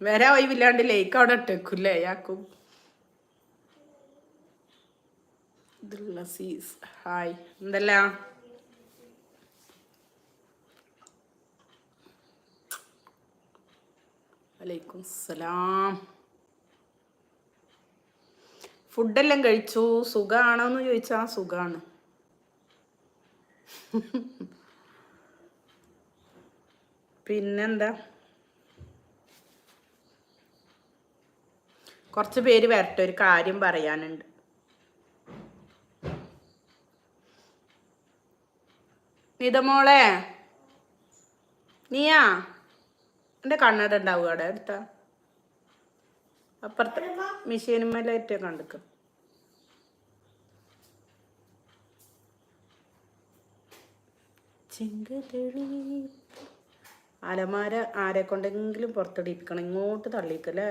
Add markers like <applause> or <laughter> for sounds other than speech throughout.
വരാ ഒഴിവില്ലാണ്ട് ലേക്ക് അവിടെ ഇട്ടേക്കൂല്ലേ യാക്കും ഇതുള്ള സീസ് ഹായ് എന്തല്ല? വലൈക്കും സലാം. ഫുഡെല്ലാം കഴിച്ചു. സുഖാണോ എന്ന് ചോദിച്ചാ സുഖാണ്. <laughs> പിന്നെന്താ? കുറച്ച് പേര് വരട്ടെ ഒരു കാര്യം പറയാനുണ്ട്. നിതമോളെ നീയാ? എന്റെ കണ്ണട ഉണ്ടാവുക അവിടെ അടുത്ത അപ്പുറത്ത് മിഷീനുമേലേറ്റ് കണ്ടിക്കും. ചെങ്കതളി. അലമാര ആരെ കൊണ്ടെങ്കിലും പുറത്തിടിപ്പിക്കണം ഇങ്ങോട്ട് തള്ളിക്കല്ലേ?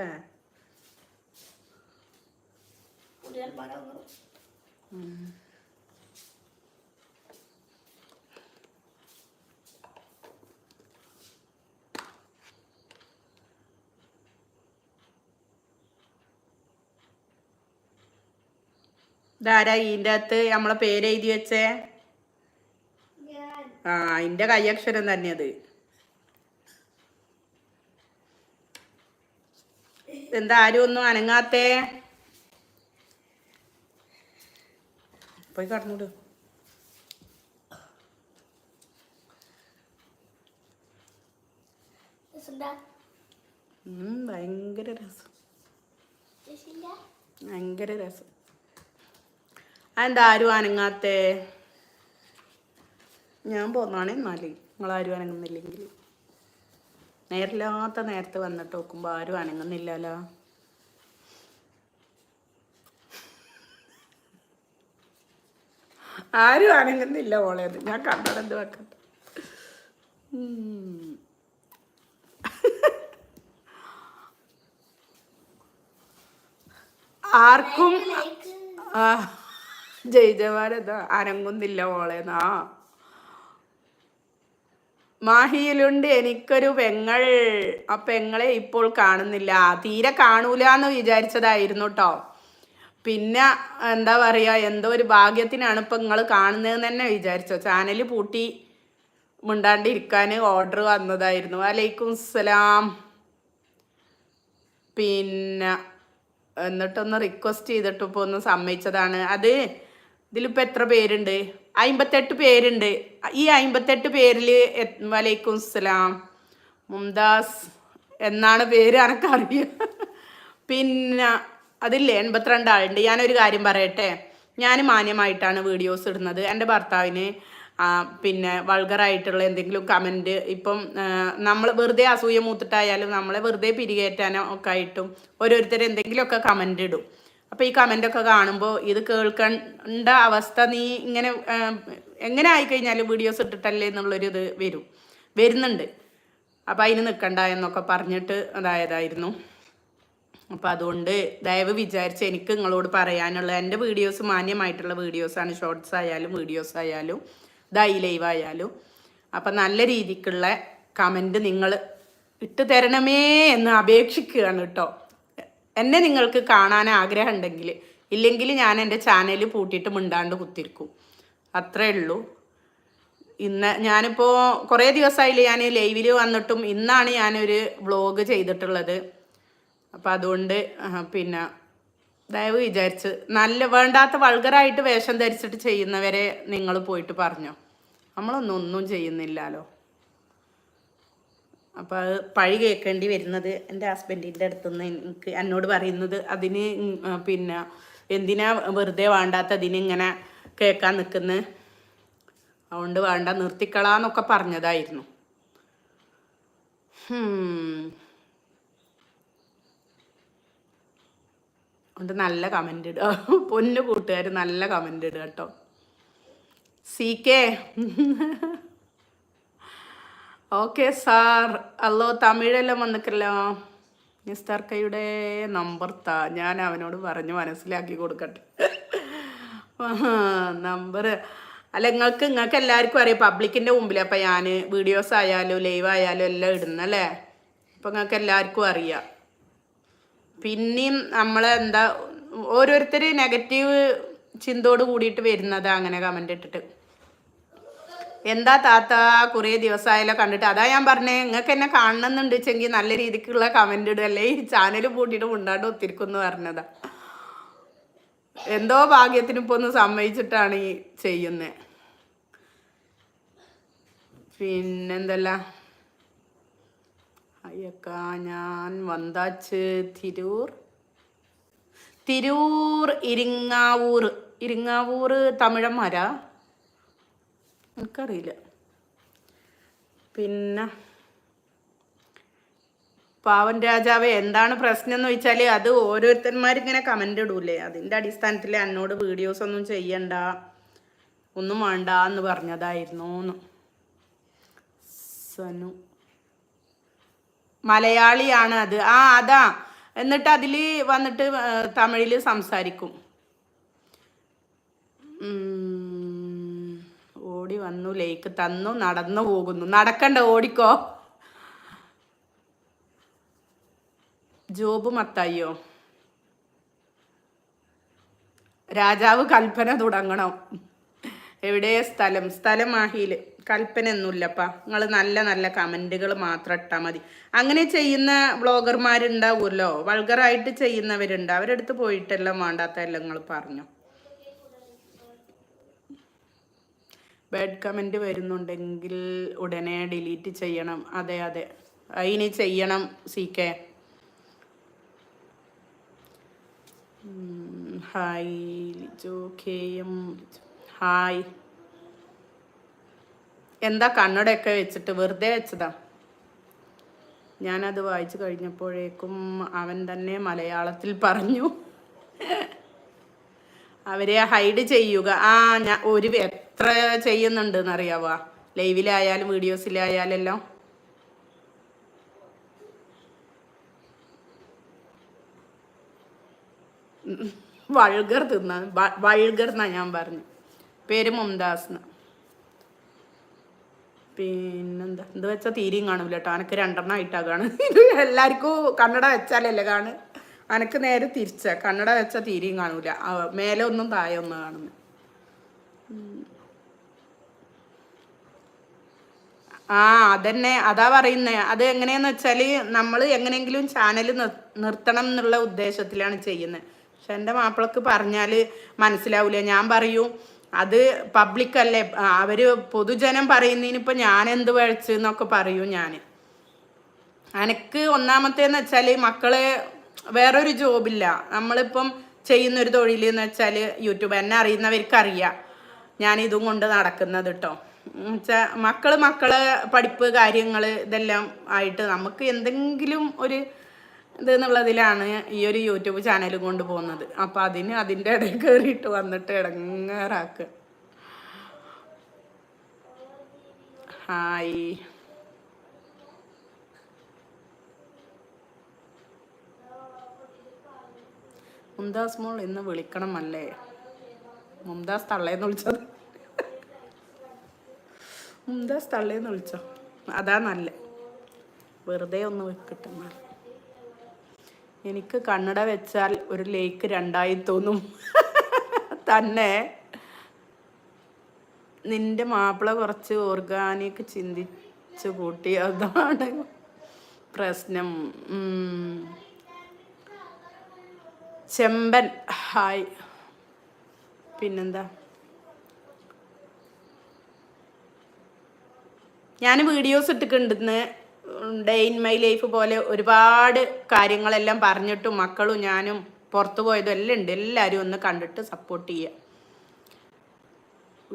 ഇതാരാ ഇതിന്റെ അകത്ത്? നമ്മളെ പേര് എഴുതി വെച്ചേ. ആ അതിന്റെ കൈയക്ഷരം തന്നെ അത്. എന്താ ആരും ഒന്നും അനങ്ങാത്തേ? പോയി കടന്നോട്. ഭയങ്കര രസം. ഭയങ്കര രസം. അതെന്താ ആരും അനങ്ങാത്തേ? ഞാൻ പോന്നാണ് എന്നാൽ നിങ്ങളാരും അനങ്ങുന്നില്ലെങ്കിൽ. നേരില്ലാത്ത നേരത്തെ വന്നിട്ട് നോക്കുമ്പോൾ ആരും അനങ്ങുന്നില്ലല്ലോ. ആരും അനങ്ങുന്നില്ല ഓളെ അത്. ഞാൻ കണ്ടത് വെക്കട്ടെ. ആർക്കും ആ എന്താ അനങ്ങുന്നില്ല മോളേന്നാ മാഹിയിലുണ്ട് എനിക്കൊരു പെങ്ങൾ. ആ പെങ്ങളെ ഇപ്പോൾ കാണുന്നില്ല. തീരെ കാണൂല എന്ന് വിചാരിച്ചതായിരുന്നു കേട്ടോ പിന്നെ എന്താ പറയുക എന്തോ ഒരു ഭാഗ്യത്തിനാണ് ഇപ്പം നിങ്ങൾ കാണുന്നതെന്ന് തന്നെ വിചാരിച്ചോ. ചാനൽ പൂട്ടി മിണ്ടാണ്ടിരിക്കാൻ ഓർഡർ വന്നതായിരുന്നു. വലൈക്കും സലാം പിന്നെ എന്നിട്ടൊന്ന് റിക്വസ്റ്റ് ചെയ്തിട്ട് ഇപ്പോൾ ഒന്ന് സമ്മതിച്ചതാണ്. അത് ഇതിലിപ്പോൾ എത്ര പേരുണ്ട്? അമ്പത്തെട്ട് പേരുണ്ട്. ഈ അമ്പത്തെട്ട് പേരിൽ വലൈക്കും സലാം മുംതാസ് എന്നാണ് പേര് അനക്കറിയ. പിന്നെ അതില്ലേ? എൺപത്തിരണ്ട് ആളുണ്ട് ഞാനൊരു കാര്യം പറയട്ടെ? ഞാൻ മാന്യമായിട്ടാണ് വീഡിയോസ് ഇടുന്നത്. എന്റെ ഭർത്താവിന് പിന്നെ വൾഗറായിട്ടുള്ള എന്തെങ്കിലും കമന്റ് ഇപ്പം നമ്മൾ വെറുതെ അസൂയ മൂത്തിട്ടായാലും നമ്മളെ വെറുതെ പിരികേറ്റാനോ ഒക്കെ ആയിട്ടും ഓരോരുത്തർ എന്തെങ്കിലുമൊക്കെ കമന്റ് ഇടും. അപ്പോൾ ഈ കമന്റൊക്കെ കാണുമ്പോൾ ഇത് കേൾക്കേണ്ട അവസ്ഥ നീ ഇങ്ങനെ എങ്ങനെ ആയിക്കഴിഞ്ഞാലും വീഡിയോസ് ഇട്ടിട്ടല്ലേ എന്നുള്ളൊരു ഇത് വരും. വരുന്നുണ്ട്. അപ്പോൾ അതിന് നിൽക്കണ്ട എന്നൊക്കെ പറഞ്ഞിട്ട് അതായതായിരുന്നു. അപ്പോൾ അതുകൊണ്ട് ദയവ് വിചാരിച്ച് എനിക്ക് നിങ്ങളോട് പറയാനുള്ള എന്റെ വീഡിയോസ് മാന്യമായിട്ടുള്ള വീഡിയോസാണ്. ഷോർട്സ് ആയാലും വീഡിയോസ് ആയാലും ദൈ ലൈവ് ആയാലും. അപ്പം നല്ല രീതിക്കുള്ള കമന്റ് നിങ്ങൾ ഇട്ട് തരണമേ എന്ന് അപേക്ഷിക്കുകയാണ് കേട്ടോ. എന്നെ നിങ്ങൾക്ക് കാണാൻ ആഗ്രഹം ഉണ്ടെങ്കിൽ ഇല്ലെങ്കിൽ ഞാൻ എന്റെ ചാനൽ പൂട്ടിയിട്ട് മിണ്ടാണ്ട് കുത്തിരിക്കും. അത്രേ ഉള്ളൂ. ഇന്ന് ഞാനിപ്പോൾ കുറേ ദിവസമായില്ല ഞാൻ ലൈവിൽ വന്നിട്ടും ഇന്നാണ് ഞാനൊരു വ്ളോഗ് ചെയ്തിട്ടുള്ളത്. അപ്പം അതുകൊണ്ട് പിന്നെ ദയവ് വിചാരിച്ച് നല്ല വേണ്ടാത്ത വൾഗറായിട്ട് വേഷം ധരിച്ചിട്ട് ചെയ്യുന്നവരെ നിങ്ങൾ പോയിട്ട് പറഞ്ഞോ. നമ്മളൊന്നും ഒന്നും ചെയ്യുന്നില്ലല്ലോ. അപ്പോൾ അത് പഴി കേൾക്കേണ്ടി വരുന്നത് എന്റെ ഹസ്ബൻഡിന്റെ അടുത്തുനിന്ന് എനിക്ക് എന്നോട് പറയുന്നത് അതിന് പിന്നെ എന്തിനാ വെറുതെ വേണ്ടാത്ത അതിനിങ്ങനെ കേൾക്കാൻ നിൽക്കുന്നത് അതുകൊണ്ട് വേണ്ട നിർത്തിക്കളാന്നൊക്കെ പറഞ്ഞതായിരുന്നു. അതുകൊണ്ട് നല്ല കമന്റ് ഇടുക. <laughs> പൊന്നു കൂട്ടുകാർ നല്ല കമന്റ് ഇടുക കേട്ടോ. സി കെ ഓക്കെ സാർ അല്ലോ തമിഴെല്ലാം വന്നിക്കല്ലോ മിസ്റ്റർ നമ്പർ താ. ഞാൻ അവനോട് പറഞ്ഞ് മനസ്സിലാക്കി കൊടുക്കട്ടെ. <laughs> നമ്പർ അല്ല നിങ്ങൾക്ക് നിങ്ങൾക്ക് എല്ലാവർക്കും അറിയാം. പബ്ലിക്കിന്റെ മുമ്പിൽ അപ്പം ഞാൻ വീഡിയോസ് ആയാലും ലൈവ് ആയാലും എല്ലാം ഇടുന്നല്ലേ അപ്പം നിങ്ങൾക്ക് എല്ലാവർക്കും അറിയാം. പിന്നെയും നമ്മൾ എന്താ ഓരോരുത്തർ നെഗറ്റീവ് ചിന്തോട് കൂടിയിട്ട് വരുന്നത് അങ്ങനെ കമന്റ് ഇട്ടിട്ട്. എന്താ താത്ത കുറേ ദിവസമായാലോ കണ്ടിട്ട്. അതാ ഞാൻ പറഞ്ഞേ നിങ്ങൾക്ക് എന്നെ കാണണമെന്നുണ്ട് വെച്ചെങ്കിൽ നല്ല രീതിക്കുള്ള കമന്റ് ഇടുകയല്ലേ ഈ ചാനൽ പൂട്ടിയിട്ട് മുണ്ടാണ്ട് ഒത്തിരിക്കുന്നു പറഞ്ഞതാ. എന്തോ ഭാഗ്യത്തിന് ഇപ്പോൾ ഒന്ന് സമ്മതിച്ചിട്ടാണ് ഈ ചെയ്യുന്നത് പിന്നെന്തല്ല? അയ്യക്ക ഞാൻ വന്താച്ച് തിരൂർ. തിരൂർ ഇരിങ്ങാവൂർ. ഇരിങ്ങാവൂർ തമിഴന്മാരാ? എനിക്കറിയില്ല. പിന്നെ പാവൻ രാജാവ് എന്താണ് പ്രശ്നം എന്ന് വെച്ചാൽ അത് ഓരോരുത്തന്മാരിങ്ങനെ കമന്റ് ഇടൂലേ. അതിന്റെ അടിസ്ഥാനത്തിൽ എന്നോട് വീഡിയോസ് ഒന്നും ചെയ്യണ്ട ഒന്നും വേണ്ട എന്ന് പറഞ്ഞതായിരുന്നു സനു. മലയാളിയാണ് അത്. ആ അതാ. എന്നിട്ട് അതിൽ വന്നിട്ട് തമിഴിൽ സംസാരിക്കും. ഓടി വന്നു ലേക്ക് തന്നു നടന്നു പോകുന്നു. നടക്കണ്ട ഓടിക്കോ. ജോബ് മത്തായിയോ? രാജാവ് കൽപ്പന തുടങ്ങണം. എവിടെ സ്ഥലം? സ്ഥലം മാഹിയിൽ കൽപ്പന ഒന്നുമില്ലപ്പ നിങ്ങൾ നല്ല നല്ല കമന്റുകൾ മാത്രം ഇട്ടാൽ മതി. അങ്ങനെ ചെയ്യുന്ന വ്ളോഗർമാരുണ്ടാവുമല്ലോ വൾഗറായിട്ട് ചെയ്യുന്നവരുണ്ട്. അവരെടുത്ത് പോയിട്ടെല്ലാം വേണ്ടാത്ത എല്ലാം നിങ്ങൾ പറഞ്ഞു. ബാഡ് കമന്റ് വരുന്നുണ്ടെങ്കിൽ ഉടനെ ഡിലീറ്റ് ചെയ്യണം. അതെ അതെ. അതിന് ചെയ്യണം C K. Hi Lijo K M. Hi. എന്താ കണ്ണടയൊക്കെ വെച്ചിട്ട്? വെറുതെ വെച്ചതാ. ഞാനത് വായിച്ചു കഴിഞ്ഞപ്പോഴേക്കും അവൻ തന്നെ മലയാളത്തിൽ പറഞ്ഞു. അവരെ ഹൈഡ് ചെയ്യുക. ആ ഞാൻ ഒരു എത്ര ചെയ്യുന്നുണ്ട് എന്നറിയാവോ ലൈവിലായാലും വീഡിയോസിലായാലും എല്ലാം വൾഗർ തിന്ന വൾഗർ എന്നാ ഞാൻ പറഞ്ഞു. പേര് മുംതാസ് ന്ന്. പിന്നെന്താ? എന്ത് വെച്ചാൽ തീരെയും കാണൂല കേട്ടോ അനക്ക് രണ്ടെണ്ണം ആയിട്ടാ കാണും <laughs> ഇത് എല്ലാവർക്കും കണ്ണട വെച്ചാലല്ലേ കാണ് അനക്ക് നേരെ തിരിച്ച. കണ്ണട വെച്ചാൽ തീരെയും കാണൂല മേലെ ഒന്നും താഴെ ഒന്നും കാണുന്നു. ആ അതന്നെ. അതാ പറയുന്നത് അത് എങ്ങനെയാന്ന് വെച്ചാൽ നമ്മൾ എങ്ങനെയെങ്കിലും ചാനൽ നിർത്തണം എന്നുള്ള ഉദ്ദേശത്തിലാണ് ചെയ്യുന്നത് പക്ഷെ എന്റെ മാപ്പിളക്ക് പറഞ്ഞാൽ മനസ്സിലാവൂല. ഞാൻ പറയും അത് പബ്ലിക് അല്ലേ? അവർ പൊതുജനം പറയുന്നതിന് ഇപ്പൊ ഞാൻ എന്ത് വഴിച്ചു എന്നൊക്കെ പറയും ഞാൻ എനിക്ക് ഒന്നാമത്തേന്ന് വെച്ചാൽ മക്കളെ വേറൊരു ജോബില്ല നമ്മളിപ്പം ചെയ്യുന്നൊരു തൊഴിൽ എന്ന് വെച്ചാൽ യൂട്യൂബ്. എന്നെ അറിയുന്നവർക്ക് അറിയാം ഞാൻ ഇതും കൊണ്ട് നടക്കുന്നത് കേട്ടോ വെച്ചാൽ മക്കൾ മക്കളെ പഠിപ്പ് കാര്യങ്ങൾ ഇതെല്ലാം ആയിട്ട് നമുക്ക് എന്തെങ്കിലും ഒരു ഇത് എന്നുള്ളതിലാണ് ഈ ഒരു യൂട്യൂബ് ചാനൽ കൊണ്ട് പോകുന്നത് അപ്പം അതിന് അതിന്റെ ഇടയിൽ കയറിയിട്ട് വന്നിട്ട് ഇടങ്ങാറാക്ക ഹായ്. മുംതാസ് മോൾ ഇന്ന് വിളിക്കണം അല്ലേ മുംതാസ് തള്ളേന്ന് വിളിച്ചത് മുംതാസ് തള്ളേന്ന് വിളിച്ചോ? അതാ നല്ല. വെറുതെ ഒന്ന് വെക്കട്ടെ എന്നാൽ. എനിക്ക് കണ്ണട വെച്ചാൽ ഒരു ലേക്ക് രണ്ടായി തോന്നും. <laughs> തന്നെ. നിന്റെ മാപ്പിള കുറച്ച് ഓർഗാനിക് ചിന്തിച്ചു കൂട്ടി. അതാണ് പ്രശ്നം. ചെമ്പൻ. ഹായ്. പിന്നെന്താ? ഞാൻ വീഡിയോസ് ഇട്ടിട്ടുണ്ടെന്ന് ഡേ ഇൻ മൈ ലൈഫ് പോലെ ഒരുപാട് കാര്യങ്ങളെല്ലാം പറഞ്ഞിട്ടും മക്കളും ഞാനും പുറത്തു പോയതും എല്ലാം ഉണ്ട്. എല്ലാവരും ഒന്ന് കണ്ടിട്ട് സപ്പോർട്ട് ചെയ്യുക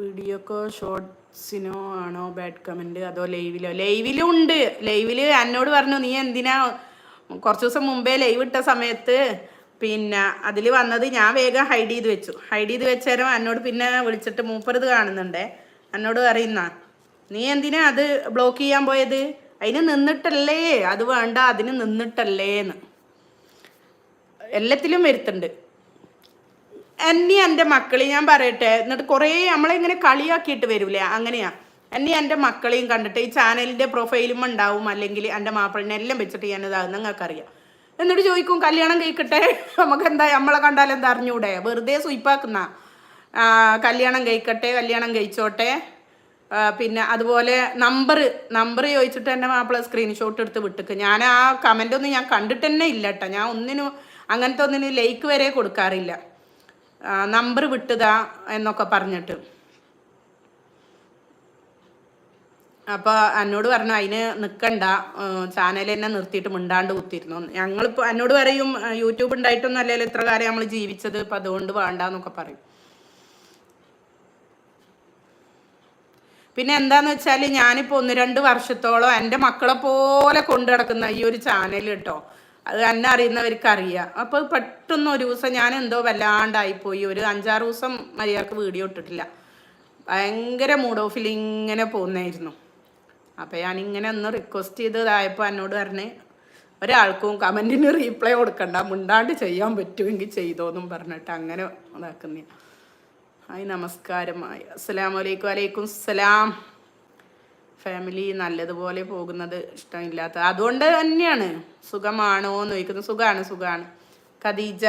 വീഡിയോക്കോ ഷോർട്സിനോ ആണോ ബാഡ് കമന്റ് അതോ ലൈവിലോ ലൈവിലും ഉണ്ട്. ലൈവിൽ എന്നോട് പറഞ്ഞു നീ എന്തിനാ കുറച്ച് ദിവസം മുമ്പേ ലൈവ് ഇട്ട സമയത്ത് പിന്നെ അതിൽ വന്നത് ഞാൻ വേഗം ഹൈഡ് ചെയ്ത് വെച്ചു. ഹൈഡ് ചെയ്ത് വെച്ചേരം എന്നോട് പിന്നെ വിളിച്ചിട്ട് മൂപ്പറത് കാണുന്നുണ്ടേ. എന്നോട് പറയുന്ന നീ എന്തിനാ അത് ബ്ലോക്ക് ചെയ്യാൻ പോയത്? അതിന് നിന്നിട്ടല്ലേ? അത് വേണ്ട അതിന് നിന്നിട്ടല്ലേ എന്ന് എല്ലാത്തിലും വരുത്തുണ്ട് എന്നെ എന്റെ മക്കളെ ഞാൻ പറയട്ടെ എന്നിട്ട് കുറേ നമ്മളെ ഇങ്ങനെ കളിയാക്കിയിട്ട് വരൂലേ? അങ്ങനെയാ. എന്നെ എന്റെ മക്കളെയും കണ്ടിട്ട് ഈ ചാനലിന്റെ പ്രൊഫൈലും ഉണ്ടാവും അല്ലെങ്കിൽ എന്റെ മാപ്പിളിനെ എല്ലാം വെച്ചിട്ട് ഞാനിതാകും നിങ്ങൾക്കറിയാം. എന്നിട്ട് ചോദിക്കും കല്യാണം കഴിക്കട്ടെ? നമുക്ക് എന്താ നമ്മളെ കണ്ടാൽ എന്താ അറിഞ്ഞൂടെ? വെറുതെ സുയിപ്പാക്കുന്ന കല്യാണം കഴിക്കട്ടെ കല്യാണം കഴിച്ചോട്ടെ? പിന്നെ അതുപോലെ നമ്പർ നമ്പർ ചോദിച്ചിട്ട് എന്റെ മാപ്പിള സ്ക്രീൻഷോട്ട് എടുത്ത് വിട്ടിക്ക്. ഞാൻ ആ കമന്റ് ഒന്നും ഞാൻ കണ്ടിട്ട് തന്നെ ഇല്ല കേട്ടോ ഞാൻ ഒന്നിനും അങ്ങനത്തെ ഒന്നിനും ലൈക്ക് വരെ കൊടുക്കാറില്ല. നമ്പർ വിട്ടുക എന്നൊക്കെ പറഞ്ഞിട്ട്. അപ്പോൾ എന്നോട് പറഞ്ഞു അതിന് നിൽക്കണ്ട ചാനൽ തന്നെ നിർത്തിയിട്ട് മിണ്ടാണ്ട് കുത്തിയിരുന്നു. ഞങ്ങളിപ്പോൾ എന്നോട് പറയും "ആ, യൂട്യൂബ് ഉണ്ടായിട്ടൊന്നും അല്ലല്ലോ ഇത്ര കാലം നമ്മൾ ജീവിച്ചത്. ഇപ്പം അതുകൊണ്ട് വേണ്ട എന്നൊക്കെ പറയും. പിന്നെ എന്താന്ന് വെച്ചാൽ ഞാനിപ്പോൾ ഒന്ന് രണ്ട് വർഷത്തോളം എന്റെ മക്കളെ പോലെ കൊണ്ടു നടക്കുന്ന ഈ ഒരു ചാനൽ കേട്ടോ അത് എന്നെ അറിയുന്നവർക്ക് അറിയാം അപ്പോൾ പെട്ടെന്ന് ഒരു ദിവസം ഞാൻ എന്തോ വല്ലാണ്ടായിപ്പോയി ഒരു അഞ്ചാറ് ദിവസം മര്യാദയ്ക്ക് വീഡിയോ ഇട്ടിട്ടില്ല. ഭയങ്കര മൂഡ് ഓഫിൽ ഇങ്ങനെ പോകുന്നായിരുന്നു അപ്പോൾ ഞാനിങ്ങനെ ഒന്ന് റിക്വസ്റ്റ് ചെയ്തതായപ്പോൾ എന്നോട് പറഞ്ഞ് ഒരാൾക്കും കമന്റിന് റീപ്ലൈ കൊടുക്കണ്ട. മുണ്ടാണ്ട് ചെയ്യാൻ പറ്റുമെങ്കിൽ ചെയ്തോന്നും പറഞ്ഞിട്ട് അങ്ങനെ ഇതാക്കുന്നേ ഹായ് നമസ്കാരമായി. അസ്സലാം വലൈക്കും വലൈക്കും സലാം ഫാമിലി നല്ലതുപോലെ പോകുന്നത് ഇഷ്ടമില്ലാത്ത അതുകൊണ്ട് തന്നെയാണ്. സുഖമാണോ എന്ന് ചോദിക്കുന്നത്. സുഖമാണ് സുഖമാണ് ഖദീജ.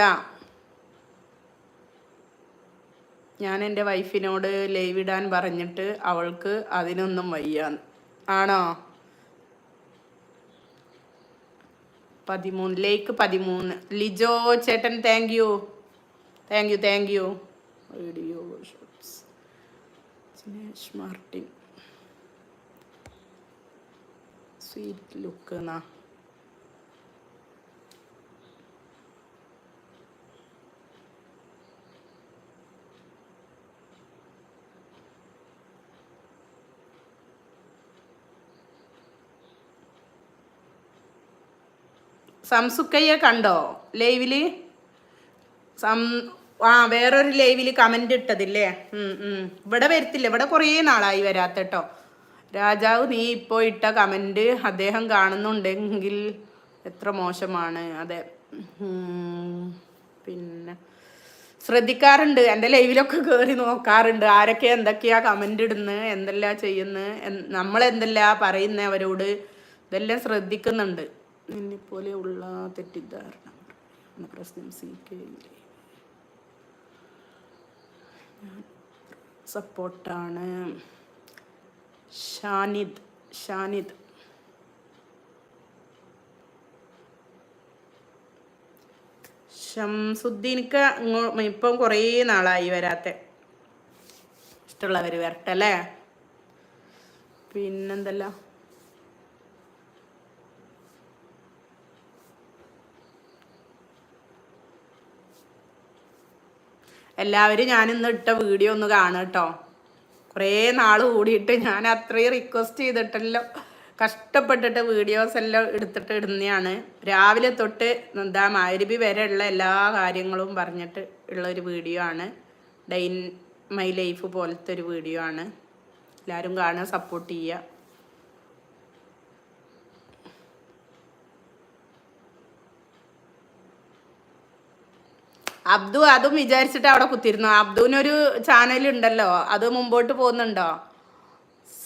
ഞാൻ എന്റെ വൈഫിനോട് ലൈവ് ഇടാൻ പറഞ്ഞിട്ട് അവൾക്ക് അതിനൊന്നും വയ്യാന്ന് ആണോ? പതിമൂന്ന് ലേക്ക് പതിമൂന്ന്. ലിജോ ചേട്ടൻ thank you thank you thank you video Jinesh Martin. Sweet look എന്നാ. സംസുക്കയ്യെ കണ്ടോ? ലൈവിൽ? സം ആ വേറൊരു ലൈവിൽ കമന്റ് ഇട്ടതില്ലേ. ഇവിടെ വരത്തില്ല. ഇവിടെ കുറേ നാളായി വരാത്ത കേട്ടോ രാജാവ് നീ ഇപ്പോൾ ഇട്ട കമന്റ് അദ്ദേഹം കാണുന്നുണ്ടെങ്കിൽ എത്ര മോശമാണ്. അതെ. പിന്നെ. ശ്രദ്ധിക്കാറുണ്ട്. എന്റെ ലൈവിലൊക്കെ കയറി നോക്കാറുണ്ട്. ആരൊക്കെ എന്തൊക്കെയാ കമന്റ് ഇടുന്നത് എന്തെല്ലാം ചെയ്യുന്നത് നമ്മൾ എന്തെല്ലാം പറയുന്നത് അവരോട്? ഇതെല്ലാം ശ്രദ്ധിക്കുന്നുണ്ട്. നിന്നെപ്പോലെയുള്ള തെറ്റിദ്ധാരണ പ്രശ്നം സീക്കയില്ലേ സപ്പോർട്ടാണ് ഷാനിദ്. ഷാനിദ്. ഷംസുദ്ദീനിക്ക് ഇപ്പം കുറേ നാളായി വരാത്ത. ഇഷ്ടമുള്ളവർ വരട്ടെ അല്ലേ? പിന്നെന്തല്ല? എല്ലാവരും ഞാൻ ഇന്ന് ഇട്ട വീഡിയോ ഒന്ന് കാണുക കേട്ടോ. കുറേ നാൾ കൂടിയിട്ട് ഞാൻ അത്രയും റിക്വസ്റ്റ് ചെയ്തിട്ടല്ലോ. കഷ്ടപ്പെട്ടിട്ട് വീഡിയോസ് എല്ലാം എടുത്തിട്ട് ഇടുന്നതാണ് രാവിലെ തൊട്ട് എന്താ മാരുബി വരെയുള്ള എല്ലാ കാര്യങ്ങളും പറഞ്ഞിട്ട് ഉള്ള ഒരു വീഡിയോ ആണ്. ഡൈൻ മൈ ലൈഫ് പോലത്തെ ഒരു വീഡിയോ ആണ്. എല്ലാവരും കാണുക സപ്പോർട്ട് ചെയ്യുക. അബ്ദു അതും വിചാരിച്ചിട്ട് അവിടെ കുത്തിരുന്നു അബ്ദുവിനൊരു ചാനൽ ഉണ്ടല്ലോ. അത് മുമ്പോട്ട് പോകുന്നുണ്ടോ?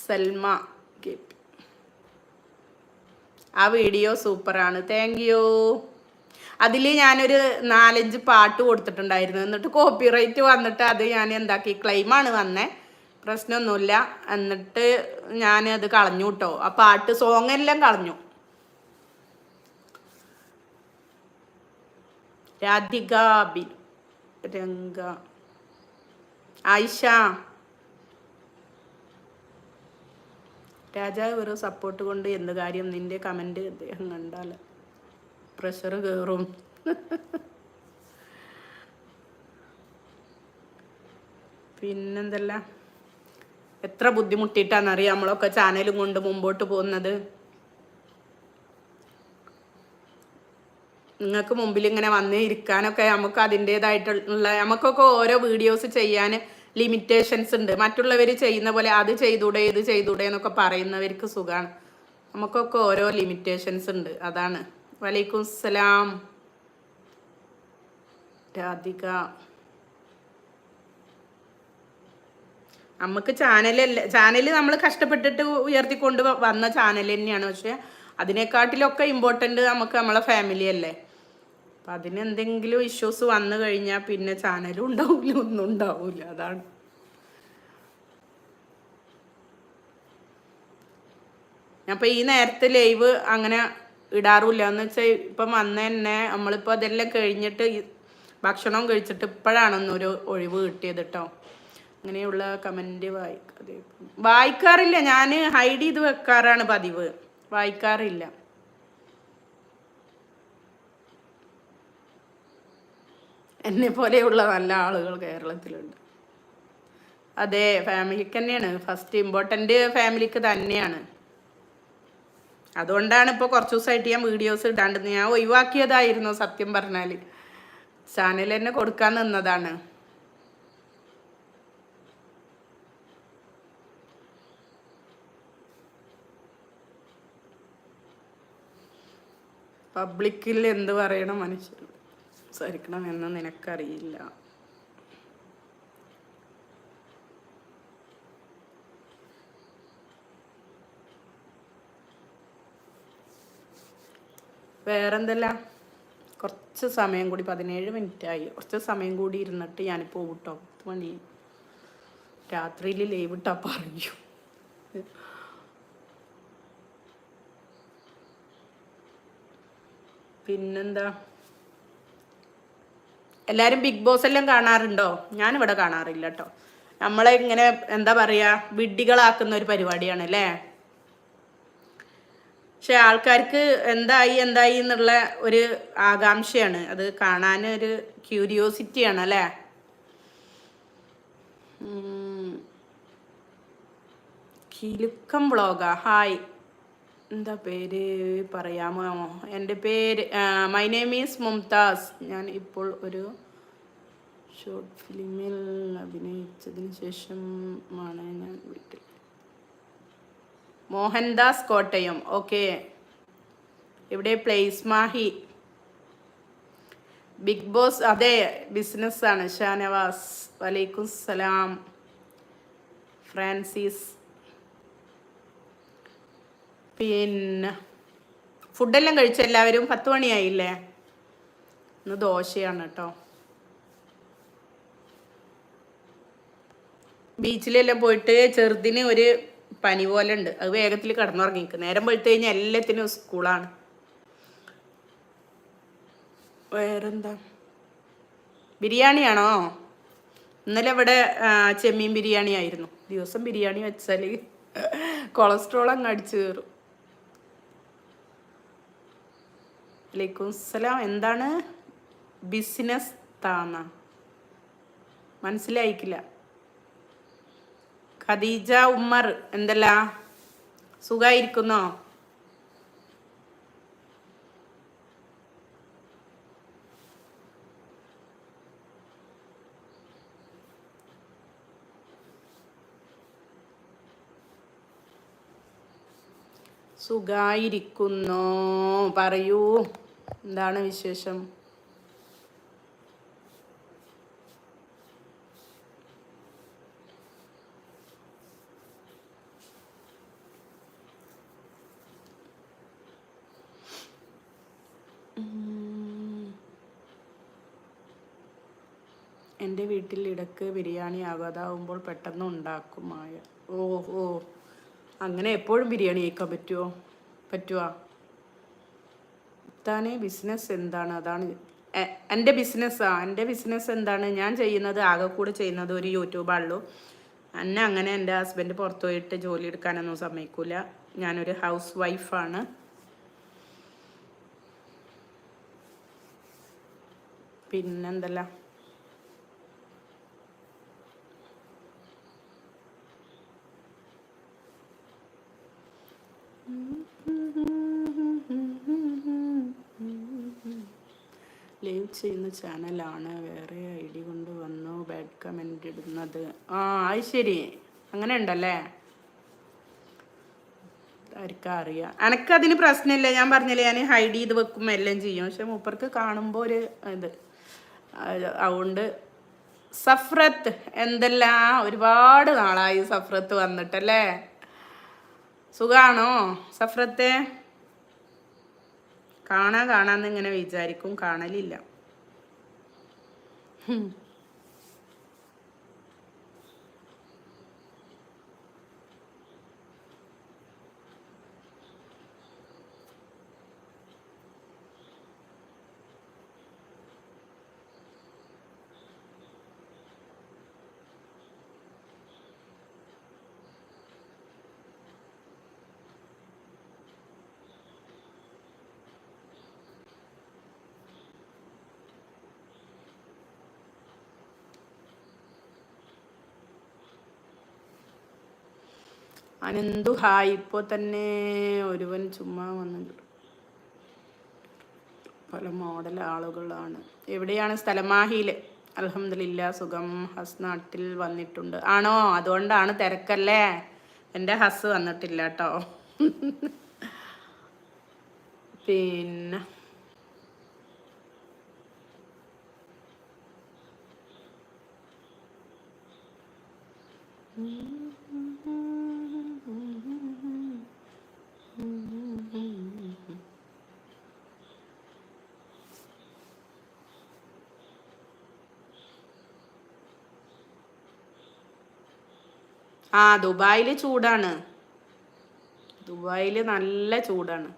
സൽമ ആ വീഡിയോ സൂപ്പറാണ് താങ്ക് യു അതിൽ ഞാനൊരു നാലഞ്ച് പാട്ട് കൊടുത്തിട്ടുണ്ടായിരുന്നു. എന്നിട്ട് കോപ്പിറൈറ്റ് വന്നിട്ട് അത് ഞാൻ എന്താക്കി? ക്ലെയിമാണ് വന്നേ. പ്രശ്നമൊന്നുമില്ല. എന്നിട്ട് ഞാൻ അത് കളഞ്ഞു കേട്ടോ ആ പാട്ട് സോങ് എല്ലാം കളഞ്ഞു. രാധിക ബിൻ രംഗ. ആയിഷ. രാജാവ് വെറും സപ്പോർട്ട് കൊണ്ട് എന്ത് കാര്യം നിന്റെ കമന്റ് അദ്ദേഹം കണ്ടാൽ പ്രഷർ കയറും പിന്നെന്തല്ല? എത്ര ബുദ്ധിമുട്ടിയിട്ടാണെന്നറിയാം നമ്മളൊക്കെ ചാനലും കൊണ്ട് മുമ്പോട്ട് പോകുന്നത്. നിങ്ങൾക്ക് മുമ്പിൽ ഇങ്ങനെ വന്ന് ഇരിക്കാനൊക്കെ നമുക്ക് അതിന്റെതായിട്ടുള്ള നമുക്കൊക്കെ ഓരോ വീഡിയോസ് ചെയ്യാൻ ലിമിറ്റേഷൻസ് ഉണ്ട്. മറ്റുള്ളവർ ചെയ്യുന്ന പോലെ അത് ചെയ്തൂടെ ഇത് ചെയ്തൂടെ എന്നൊക്കെ പറയുന്നവർക്ക് സുഖമാണ് നമുക്കൊക്കെ ഓരോ ലിമിറ്റേഷൻസ് ഉണ്ട്. അതാണ്. വലൈക്കും സലാം. രാധിക. നമുക്ക് ചാനലല്ല ചാനൽ നമ്മൾ കഷ്ടപ്പെട്ടിട്ട് ഉയർത്തിക്കൊണ്ട് വന്ന ചാനൽ തന്നെയാണ്. പക്ഷെ അതിനെക്കാട്ടിലൊക്കെ ഇമ്പോർട്ടന്റ് നമുക്ക് നമ്മളെ ഫാമിലി അല്ലേ? അപ്പം അതിനെന്തെങ്കിലും ഇഷ്യൂസ് വന്നു കഴിഞ്ഞാൽ പിന്നെ ചാനലും ഉണ്ടാവില്ല ഒന്നും ഉണ്ടാവില്ല അതാണ്. അപ്പം ഈ നേരത്തെ ലൈവ് അങ്ങനെ ഇടാറില്ല. എന്ന് വെച്ചാൽ ഇപ്പം വന്ന തന്നെ നമ്മളിപ്പോൾ അതെല്ലാം കഴിഞ്ഞിട്ട് ഭക്ഷണം കഴിച്ചിട്ട് ഇപ്പോഴാണെന്നൊരു ഒഴിവ് കിട്ടിയത് കേട്ടോ അങ്ങനെയുള്ള കമന്റ് വായിക്കാതെ വായിക്കാറില്ല. ഞാൻ ഹൈഡ് ചെയ്ത് വെക്കാറാണ് പതിവ്. വായിക്കാറില്ല. എന്നെ പോലെയുള്ള നല്ല ആളുകൾ കേരളത്തിലുണ്ട്. അതെ ഫാമിലിക്ക് തന്നെയാണ്. ഫസ്റ്റ് ഇമ്പോർട്ടന്റ് ഫാമിലിക്ക് തന്നെയാണ്. അതുകൊണ്ടാണ് ഇപ്പോൾ കുറച്ച് ദിവസമായിട്ട് ഞാൻ വീഡിയോസ് ഇടാണ്ട് ഞാൻ ഒഴിവാക്കിയതായിരുന്നു സത്യം പറഞ്ഞാൽ ചാനൽ തന്നെ കൊടുക്കാൻ നിന്നതാണ്. പബ്ലിക്കിൽ എന്ത് പറയണം മനുഷ്യർ സംസാരിക്കണം എന്ന് നിനക്കറിയില്ല. വേറെന്തല്ല? കുറച്ച് സമയം കൂടി പതിനേഴ് മിനിറ്റ് ആയി കുറച്ച് സമയം കൂടി ഇരുന്നിട്ട് ഞാനിപ്പോൾ വിട്ടോ പത്ത് മണി. രാത്രിയിൽ ലീവ് ഇട്ടാ പറയൂ. പിന്നെന്താ? എല്ലാരും ബിഗ് ബോസ് എല്ലാം കാണാറുണ്ടോ? ഞാനിവിടെ കാണാറില്ല കേട്ടോ നമ്മളെ ഇങ്ങനെ എന്താ പറയുക വിഡ്ഢികളാക്കുന്ന ഒരു പരിപാടിയാണ് അല്ലേ പക്ഷെ ആൾക്കാർക്ക് എന്തായി എന്തായി എന്നുള്ള ഒരു ആകാംക്ഷയാണ്. അത് കാണാൻ ഒരു ക്യൂരിയോസിറ്റിയാണ് അല്ലേ. കിലുക്കം വ്ളോഗാ ഹായ്. എന്താ പേര് പറയാമോ? എന്റെ പേര് മൈ നെയിം ഈസ് മുംതാസ് ഞാൻ ഇപ്പോൾ ഒരു ഷോർട്ട് ഫിലിമിൽ അഭിനയിച്ചതിന് ശേഷമാണ് ഞാൻ വീട്ടിൽ. മോഹൻദാസ് കോട്ടയം. ഓക്കെ ഇവിടെ പ്ലേസ് മാഹി. ബിഗ് ബോസ് അതെ ബിസിനസ്സാണ് ഷാനവാസ്. വലൈക്കും സലാം. ഫ്രാൻസിസ്. പിന്നെ ഫുഡെല്ലാം കഴിച്ച എല്ലാവരും? പത്ത് മണിയായില്ലേ? ഇന്ന് ദോശയാണ് കേട്ടോ. ബീച്ചിലെല്ലാം പോയിട്ട് ചെറുതിന് ഒരു പനി പോലെ ഉണ്ട്. അത് വേഗത്തിൽ കിടന്നുറങ്ങിക്ക് നേരം വെളുത്തു കഴിഞ്ഞാൽ എല്ലാത്തിനും സ്കൂളാണ്. വേറെന്താ? ബിരിയാണിയാണോ? ഇന്നലെ ഇവിടെ ചെമ്മീൻ ബിരിയാണി ആയിരുന്നു ദിവസം ബിരിയാണി വെച്ചാൽ കൊളസ്ട്രോൾ അങ്ങ് അടിച്ചു കയറും. വലൈക്കും സലാം. എന്താണ് ബിസിനസ് താന്ന? മനസ്സിലായിക്കില്ല. ഖദീജ ഉമ്മർ എന്തല്ല? സുഖായിരിക്കുന്നോ? സുഖായിരിക്കുന്നു? പറയൂ. എന്താണ് വിശേഷം? എന്റെ വീട്ടിൽ ഇടയ്ക്ക് ബിരിയാണി ആകാതാവുമ്പോൾ പെട്ടെന്ന് ഉണ്ടാക്കുമായ ഓ ഓ. അങ്ങനെ എപ്പോഴും ബിരിയാണി കഴിക്കാൻ പറ്റുമോ പറ്റുമോ താനെ ബിസിനസ് എന്താണ്? അതാണ് എന്റെ ബിസിനസ്സാ എന്റെ ബിസിനസ് എന്താണ്? ഞാൻ ചെയ്യുന്നത് ആകെ കൂടെ ചെയ്യുന്നത് ഒരു യൂട്യൂബാണല്ലോ എന്നെ അങ്ങനെ എന്റെ ഹസ്ബൻഡ് പുറത്തു പോയിട്ട് ജോലി എടുക്കാനൊന്നും സമ്മതിക്കൂല. ഞാനൊരു ഹൗസ് വൈഫാണ് പിന്നെന്തല്ല? ലൈവ് ചെയ്യുന്ന ചാനലാണ് വേറെ ഐ ഡി കൊണ്ട് വന്നു ബാഡ് കമന്റ് ഇടുന്നത്. ആ അത് ശരി. അങ്ങനെ ഉണ്ടല്ലേ? ആർക്കാ അറിയാം? എനക്കതിന് പ്രശ്നമില്ല. ഞാൻ പറഞ്ഞില്ലേ ഞാൻ ഹൈഡ് ചെയ്ത് വെക്കും എല്ലാം ചെയ്യും. പക്ഷെ മൂപ്പർക്ക് കാണുമ്പോൾ ഒരു ഇത്. അത് അതുകൊണ്ട് സഫ്രത്ത് എന്തെല്ലാം? ഒരുപാട് നാളായി സഫ്രത്ത് വന്നിട്ടല്ലേ? സുഖാണോ സഫ്രത്തെ? കാണാ കാണാമെന്ന് ഇങ്ങനെ വിചാരിക്കും കാണലില്ല. അനന്തു ഹായ് ഇപ്പോൾ തന്നെ ഒരുവൻ ചുമ്മാ വന്നു പല മോഡൽ ആളുകളാണ്. എവിടെയാണ് സ്ഥലം മാഹിയിൽ അലഹമില്ല സുഖം. ഹസ് നാട്ടിൽ വന്നിട്ടുണ്ട്. ആണോ? അതുകൊണ്ടാണ് തിരക്കല്ലേ? എന്റെ ഹസ് വന്നിട്ടില്ല കേട്ടോ. പിന്നെ. ആ ദുബായിൽ ചൂടാണ്. ദുബായിൽ നല്ല ചൂടാണ്.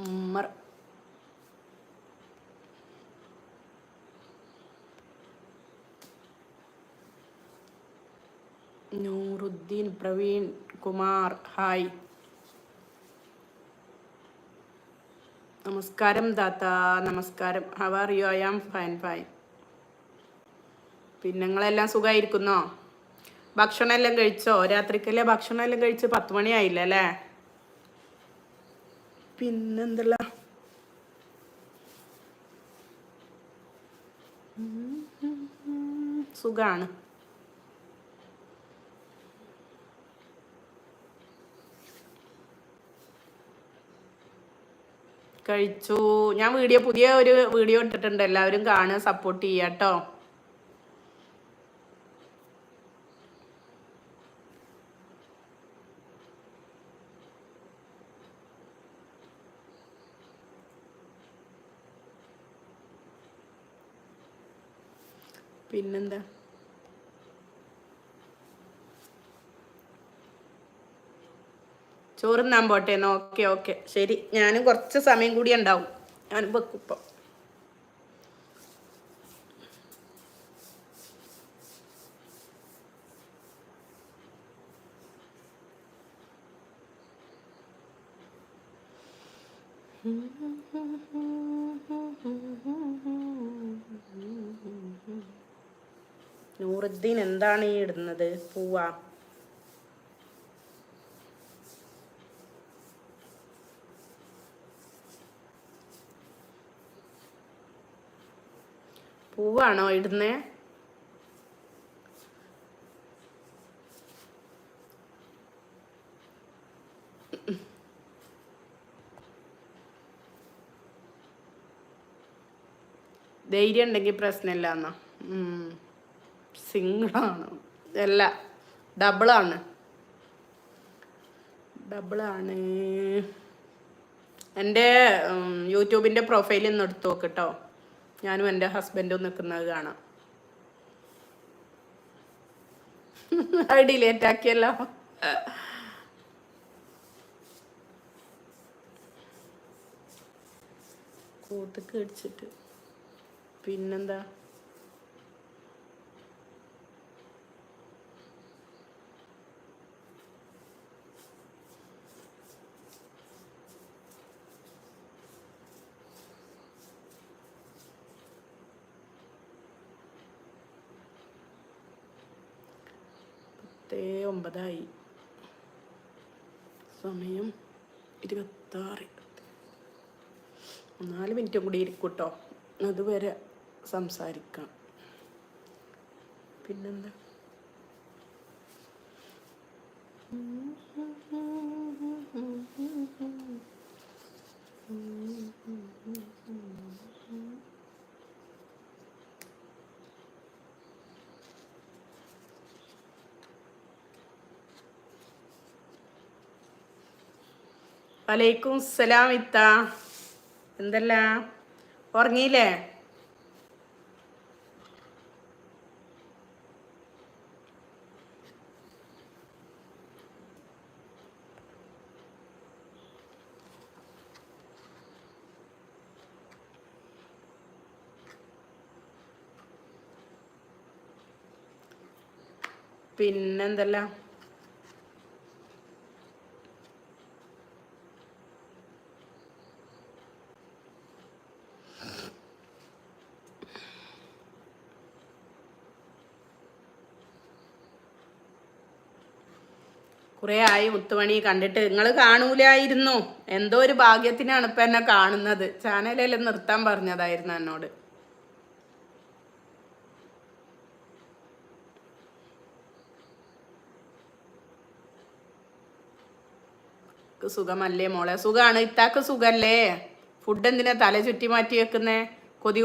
ഉമ്മർ. നൂറുദ്ദീൻ പ്രവീൺ കുമാർ ഹായ്. നമസ്കാരം താത്ത നമസ്കാരം. How are you I am fine fine പിന്നെ നിങ്ങളെല്ലാം സുഖമായിരിക്കുന്നോ ഭക്ഷണം എല്ലാം കഴിച്ചോ? രാത്രിക്കല്ലേ ഭക്ഷണം എല്ലാം കഴിച്ച് പത്ത് മണിയായില്ല അല്ലേ? പിന്നെന്തല്ല? സുഖാണ്. കഴിച്ചു. ഞാൻ വീഡിയോ പുതിയ ഒരു വീഡിയോ ഇട്ടിട്ടുണ്ട്. എല്ലാവരും കാണുക സപ്പോർട്ട് ചെയ്യുക പിന്നെന്താ? ചോറുന്നാൻ പോട്ടെ. എന്നാ ഓക്കെ ഓക്കെ. ശരി ഞാനും കുറച്ച് സമയം കൂടി ഉണ്ടാവും. ഞാൻ വെക്കും ഇപ്പം. ഷംസുദ്ദീൻ എന്താണ് ഈ ഇടുന്നത്? പൂവ. പൂവാണോ ഇടുന്നേ? ധൈര്യം ഉണ്ടെങ്കിൽ പ്രശ്നമില്ല എന്നാ. സിംഗിളാണ്. അല്ല ഡബിളാണ്. ഡബിളാണ്. എന്റെ യൂട്യൂബിന്റെ പ്രൊഫൈലിൽ നിന്ന് എടുത്തു നോക്ക് കേട്ടോ ഞാനും എന്റെ ഹസ്ബൻഡും നിൽക്കുന്നത് കാണാം. അത് ഡിലേറ്റ് ആക്കിയല്ലോ. കൂട്ടക്ക് അടിച്ചിട്ട്. പിന്നെന്താ? പത്തേ ഒമ്പതായി. സമയം ഇരുപത്താറ്. നാല് മിനിറ്റും കൂടി ഇരിക്കൂട്ടോ. അതുവരെ സംസാരിക്കാം. പിന്നെന്താ? വലൈക്കും സലാം ഇത്ത. എന്തല്ല? ഉറങ്ങിയില്ലേ? പിന്നെന്തല്ല? കുറേ ആയി മുത്തുമണി കണ്ടിട്ട് നിങ്ങൾ കാണൂലായിരുന്നു. എന്തോ ഒരു ഭാഗ്യത്തിനാണ് ഇപ്പം എന്നെ കാണുന്നത്. ചാനലെല്ലാം നിർത്താൻ പറഞ്ഞതായിരുന്നു എന്നോട്. സുഖമല്ലേ മോളെ? സുഖാണ്. ഇത്താക്ക് സുഖല്ലേ? ഫുഡ് എന്തിനാ തല ചുറ്റി മാറ്റി വെക്കുന്നേ? കൊതി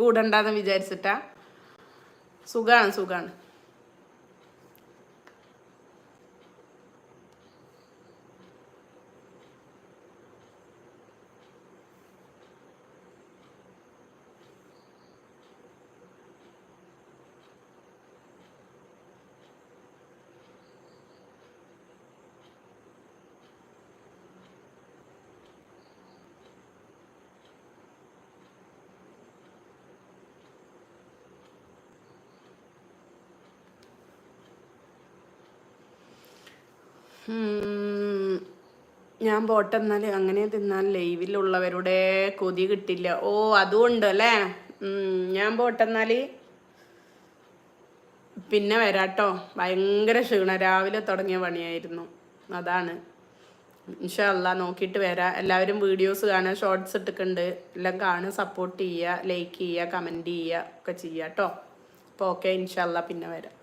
കൂടണ്ടെന്ന് വിചാരിച്ചിട്ടാ? സുഖാണ് സുഖാണ്. ഞാൻ പോട്ടെ എന്നാൽ. അങ്ങനെ തിന്നാൽ ലൈവിലുള്ളവരുടെ കൊതി കിട്ടില്ല. ഓ അതുകൊണ്ട് അല്ലേ? ഞാൻ പോട്ടെ എന്നാൽ പിന്നെ വരാട്ടോ. ഭയങ്കര ക്ഷീണം. രാവിലെ തുടങ്ങിയ പണിയായിരുന്നു. അതാണ്. ഇൻഷല്ല നോക്കിയിട്ട് വരാം. എല്ലാവരും വീഡിയോസ് കാണുക ഷോർട്സ് ഇട്ടിട്ടുണ്ട്. എല്ലാം കാണുക സപ്പോർട്ട് ചെയ്യുക ലൈക്ക് ചെയ്യുക കമന്റ് ചെയ്യുക ഒക്കെ ചെയ്യുക കേട്ടോ അപ്പോൾ ഓക്കെ ഇൻഷല്ല പിന്നെ വരാം.